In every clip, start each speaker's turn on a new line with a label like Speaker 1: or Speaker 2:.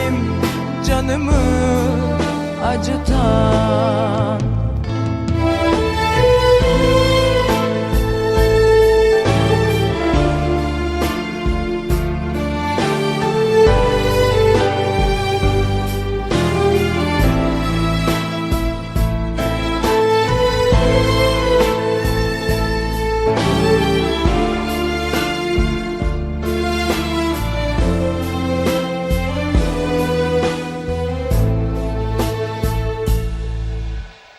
Speaker 1: benim canımı acıtan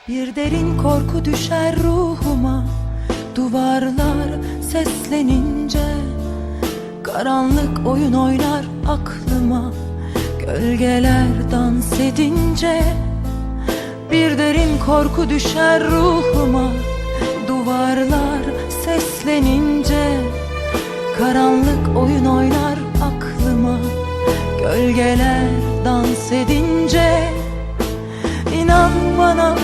Speaker 1: Bir derin korku düşer ruhuma. Duvarlar seslenince Karanlık oyun oynar aklıma. Gölgeler dans edince Bir derin korku düşer ruhuma. Duvarlar seslenince Karanlık oyun oynar aklıma. Gölgeler dans edince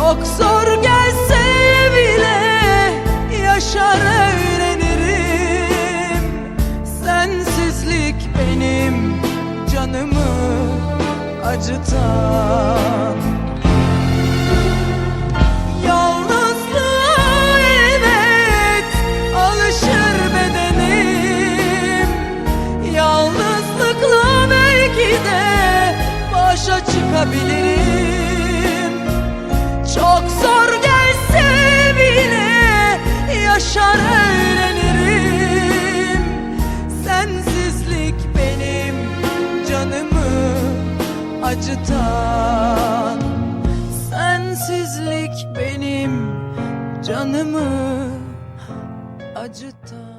Speaker 1: Çok zor gelse bile yaşar öğrenirim. Sensizlik benim canımı acıtan. Yalnızlığa evet alışır bedenim. Yalnızlıkla belki de başa çıkabilirim Yaşar eğlenirim Sensizlik benim canımı acıtan. Sensizlik benim canımı acıtan.